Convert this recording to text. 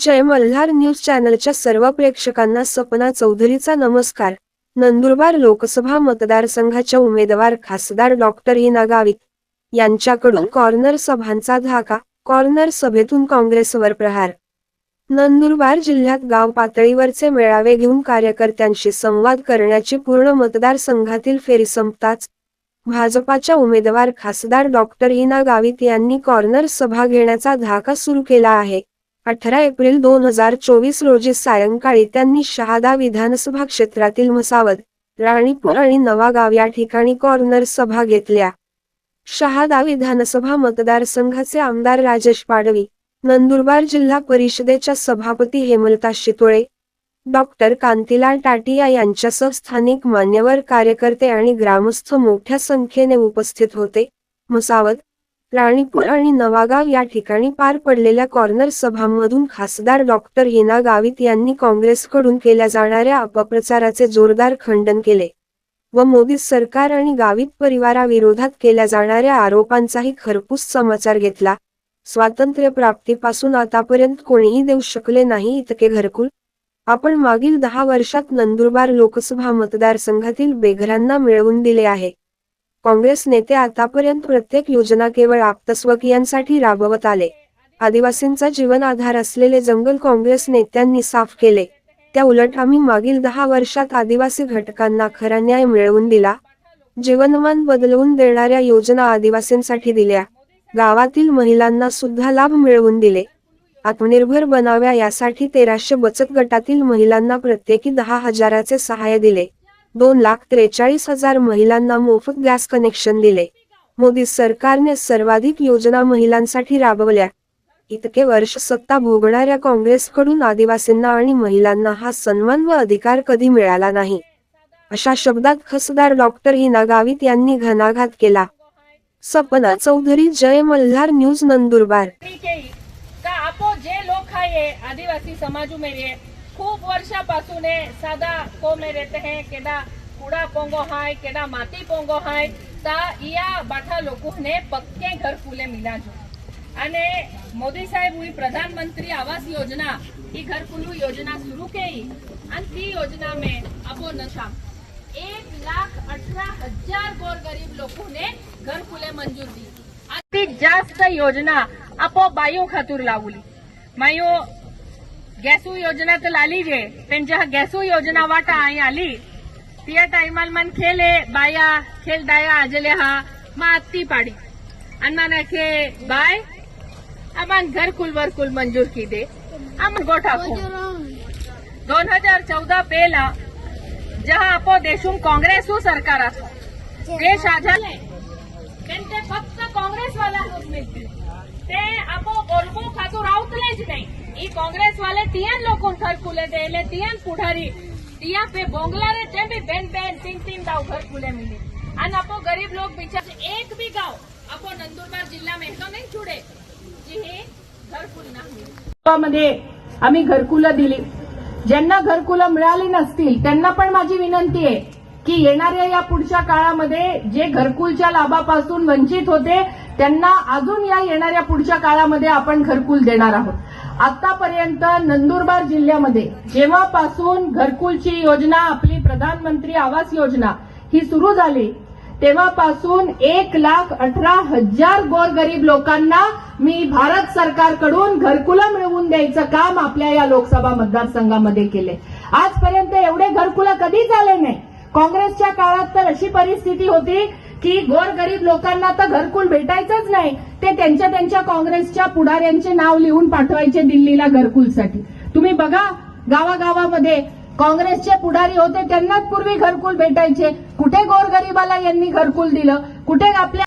जय Malhar news चॅनलच्या सर्व प्रेक्षकांना सपना चौधरीचा नमस्कार. नंदुरबार लोकसभा मतदारसंघाच्या उमेदवार खासदार डॉक्टर इना गावित यांच्याकडून कॉर्नर सभांचा धाका कॉर्नर सभेतून काँग्रेसवर प्रहार. नंदुरबार जिल्ह्यात गाव पातळीवरचे मेळावे घेऊन कार्यकर्त्यांशी संवाद करण्याची पूर्ण मतदारसंघातील फेरी संपताच भाजपाच्या उमेदवार खासदार डॉक्टर इना गावित यांनी कॉर्नर सभा घेण्याचा धाका सुरू केला आहे. अठरा एप्रिल दोन हजार चोवीस रोजी सायंकाळी त्यांनी शहादा विधानसभा क्षेत्रातील मसावत राणीपूर आणि नवागाव या ठिकाणी कॉर्नर सभा घेतल्या. शहादा विधानसभा मतदारसंघाचे आमदार राजेश पाडवी नंदुरबार जिल्हा परिषदेच्या सभापती हेमलता शितोळे डॉक्टर कांतीलाल टाटिया यांच्यासह स्थानिक मान्यवर कार्यकर्ते आणि ग्रामस्थ मोठ्या संख्येने उपस्थित होते. मसावत राणीपूर आणि नवागाव या ठिकाणी पार पडलेल्या कॉर्नर सभांमधून खासदार डॉक्टर हिना गावित यांनी काँग्रेसकडून केल्या जाणाऱ्या अपप्रचाराचे जोरदार खंडन केले व मोदी सरकार आणि गावित परिवाराविरोधात केल्या जाणाऱ्या आरोपांचाही खरपूस समाचार घेतला. स्वातंत्र्य प्राप्तीपासून आतापर्यंत कोणीही देऊ शकले नाही इतके घरकुल. आपण मागील दहा वर्षात नंदुरबार लोकसभा मतदारसंघातील बेघरांना मिळवून दिले आहे. काँग्रेस नेते आतापर्यंत प्रत्येक योजना केवळ आप्तस्वकीयांसाठी राबवत आले. आदिवासींचा जीवन आधार असलेले जंगल काँग्रेस नेत्यांनी साफ केले. त्या उलट आम्ही मागील दहा वर्षात आदिवासी घटकांना खरा न्याय मिळवून दिला. जीवनमान बदलवून देणाऱ्या योजना आदिवासींसाठी दिल्या. गावातील महिलांना सुद्धा लाभ मिळवून दिले. आत्मनिर्भर बनाव्या यासाठी तेराशे बचत गटातील महिलांना प्रत्येकी दहा हजाराचे सहाय्य दिले. दोन लाख त्रेचाळीस हजार महिलांना मोफत गॅस कनेक्शन दिले. मोदी सरकारने सर्वाधिक योजना महिलांसाठी राबवल्या. इतके वर्ष सत्ता भोगणाऱ्या काँग्रेसकडून आदिवासींना आणि महिलांना हा सन्मान व अधिकार कधी मिळाला नाही. अशा शब्दात खासदार डॉक्टर हिना गावित यांनी घणाघात केला. सपना चौधरी जय मल्हार न्यूज नंदुरबार. का आपो जे लोग आदिवासी समाज में ये खूब वर्षा पासून सादा को में रहते हैं केडा कूड़ा पोंगो हाय केडा माटी पोंगो हाय ता इया बाठा लोगों ने पक्के घर फूले मिला जो અને મોદી સાહેબ हुई प्रधानमंत्री आवास योजना ही घर कुल्लू योजना शुरू केली आणि ती योजना में आपो नशा एक लाख अठरा हजार गोर गरीब लोगों ने घर फुले मंजूर दी अति जास्त योजना आपो बायो खातूर लावली मायो गॅसू योजना तर आली जे त्यांच्या हा गॅसू योजना वाटा आई आली. त्या टायमाल मन खेले बाया खेल दाया आजले हा मा आत्ती पाडी. आणि मला खे बाय आम्हाला घर घरकुल वरकुल मंजूर की दे. आम गोठा दोन हजार चौदा पेला जहा आपो देशून काँग्रेसू सरकार असो. देश आझाले त्यांचे फक्त काँग्रेसवाल्यांनाच मिळतील. ते आपो बोलबो खातो रावतलेच नाही ई काँग्रेसवाले तियन लोकून घर फुले देले तियन पुढारी। तिया पे बोंगलारे ते बी बेन बेन तीन तीन गाव घर फुले मिले। आणि आपो गरीब लोक बिचार एक बी गाव आपो नंदुरबार जिल्हा में तो नाही छुडे जी हे घरकुल नाही मध्ये आम्ही घरकुलं दिली. ज्यांना घरकुलं मिळाली नसतील त्यांना पण माझी विनंती आहे की येणाऱ्या या पुढच्या काळामध्ये जे घरकुलच्या लाभापासून वंचित होते त्यांना अजून या येणाऱ्या पुढच्या काळामध्ये आपण घरकुल देणार आहोत. आतापर्यंत नंदुरबार जिल्ह्यामध्ये जेव्हापासून घरकुलची योजना आपली प्रधानमंत्री आवास योजना ही सुरू झाली तेव्हापासून एक लाख अठरा हजार गोरगरीब लोकांना मी भारत सरकारकडून घरकुलं मिळवून द्यायचं काम आपल्या या लोकसभा मतदारसंघामध्ये केले. आजपर्यंत एवढे घरकुलं कधीच आले नाही? काँग्रेसच्या काळात तर अशी परिस्थिती होती की गोरगरीब लोकांना तर घरकुल भेटायचंच नाही. ते त्यांच्या त्यांच्या काँग्रेसच्या पुढाऱ्यांचे नाव लिहून पाठवायचे दिल्लीला घरकुलसाठी. तुम्ही बघा गावागावामध्ये काँग्रेसचे पुढारी होते त्यांनाच पूर्वी घरकुल भेटायचे. कुठे गोरगरिबाला यांनी घरकुल दिलं? कुठे आपल्या